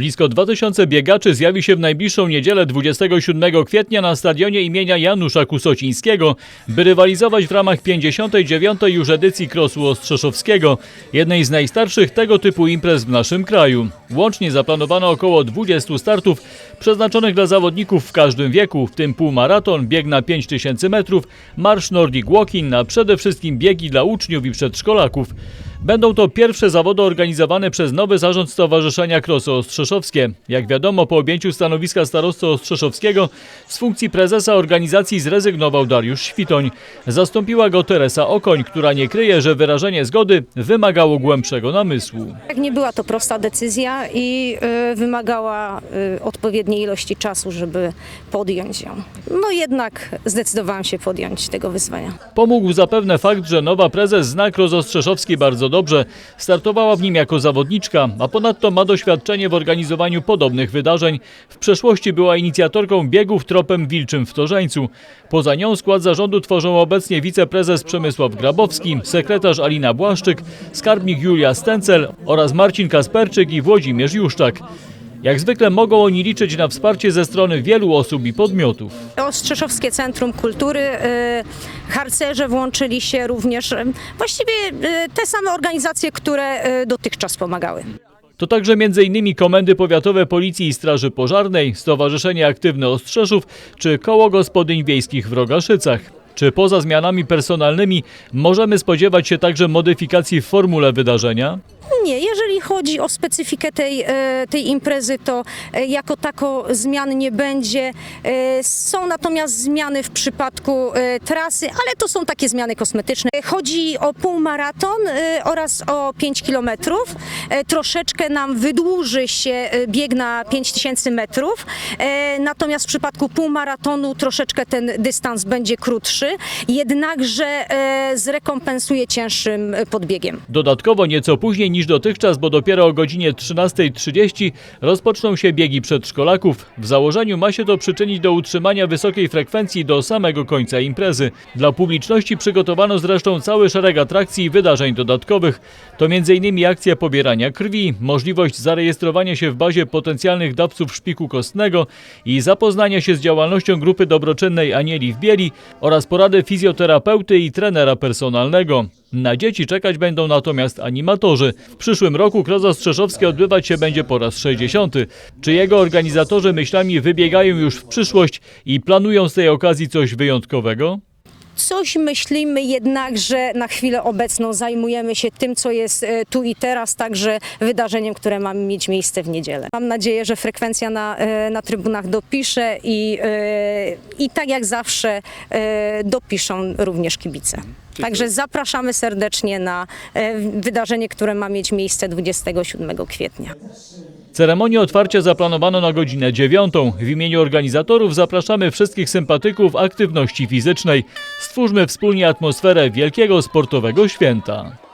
Blisko 2000 biegaczy zjawi się w najbliższą niedzielę 27 kwietnia na stadionie imienia Janusza Kusocińskiego, by rywalizować w ramach 59. już edycji Crossu Ostrzeszowskiego, jednej z najstarszych tego typu imprez w naszym kraju. Łącznie zaplanowano około 20 startów przeznaczonych dla zawodników w każdym wieku, w tym półmaraton, bieg na 5000 metrów, marsz Nordic Walking, a przede wszystkim biegi dla uczniów i przedszkolaków. Będą to pierwsze zawody organizowane przez nowy zarząd Stowarzyszenia Krosy Ostrzeszowskie. Jak wiadomo, po objęciu stanowiska starosty Ostrzeszowskiego z funkcji prezesa organizacji zrezygnował Dariusz Świtoń. Zastąpiła go Teresa Okoń, która nie kryje, że wyrażenie zgody wymagało głębszego namysłu. Nie była to prosta decyzja i y, wymagała y, odpowiedniej ilości czasu, żeby podjąć ją. No jednak zdecydowałam się podjąć tego wyzwania. Pomógł zapewne fakt, że nowa prezes zna Kros Ostrzeszowski bardzo dobrze. Startowała w nim jako zawodniczka, a ponadto ma doświadczenie w organizowaniu podobnych wydarzeń. W przeszłości była inicjatorką biegów tropem wilczym w Torzeńcu. Poza nią skład zarządu tworzą obecnie wiceprezes Przemysław Grabowski, sekretarz Alina Błaszczyk, skarbnik Julia Stencel oraz Marcin Kasperczyk i Włodzimierz Juszczak. Jak zwykle mogą oni liczyć na wsparcie ze strony wielu osób i podmiotów. Ostrzeszowskie Centrum Kultury, y, harcerze włączyli się również, y, właściwie y, te same organizacje, które dotychczas pomagały. To także m.in. Komendy Powiatowe Policji i Straży Pożarnej, Stowarzyszenie Aktywne Ostrzeszów czy Koło Gospodyń Wiejskich w Rogaszycach. Czy poza zmianami personalnymi możemy spodziewać się także modyfikacji w formule wydarzenia? Nie, jeżeli chodzi o specyfikę tej, e, tej imprezy, to e, jako tako zmian nie będzie. E, Są natomiast zmiany w przypadku trasy, ale to są takie zmiany kosmetyczne. Chodzi o półmaraton oraz o 5 kilometrów. E, Troszeczkę nam wydłuży się bieg na 5000 metrów, natomiast w przypadku półmaratonu troszeczkę ten dystans będzie krótszy, jednakże zrekompensuje cięższym podbiegiem. Dodatkowo nieco później niż dotychczas, bo dopiero o godzinie 13.30 rozpoczną się biegi przedszkolaków. W założeniu ma się to przyczynić do utrzymania wysokiej frekwencji do samego końca imprezy. Dla publiczności przygotowano zresztą cały szereg atrakcji i wydarzeń dodatkowych. To m.in. akcja pobierania krwi, możliwość zarejestrowania się w bazie potencjalnych dawców szpiku kostnego i zapoznania się z działalnością grupy dobroczynnej Anieli w Bieli oraz porady fizjoterapeuty i trenera personalnego. Na dzieci czekać będą natomiast animatorzy. W przyszłym roku Kroza Ostrzeszowskie odbywać się będzie po raz 60. Czy jego organizatorzy myślami wybiegają już w przyszłość i planują z tej okazji coś wyjątkowego? Coś myślimy, jednakże na chwilę obecną zajmujemy się tym, co jest e, tu i teraz, także wydarzeniem, które ma mieć miejsce w niedzielę. Mam nadzieję, że frekwencja na, e, na trybunach dopisze i, e, i tak jak zawsze dopiszą również kibice. Także zapraszamy serdecznie na wydarzenie, które ma mieć miejsce 27 kwietnia. Ceremonię otwarcia zaplanowano na godzinę 9. W imieniu organizatorów zapraszamy wszystkich sympatyków aktywności fizycznej. Stwórzmy wspólnie atmosferę wielkiego sportowego święta.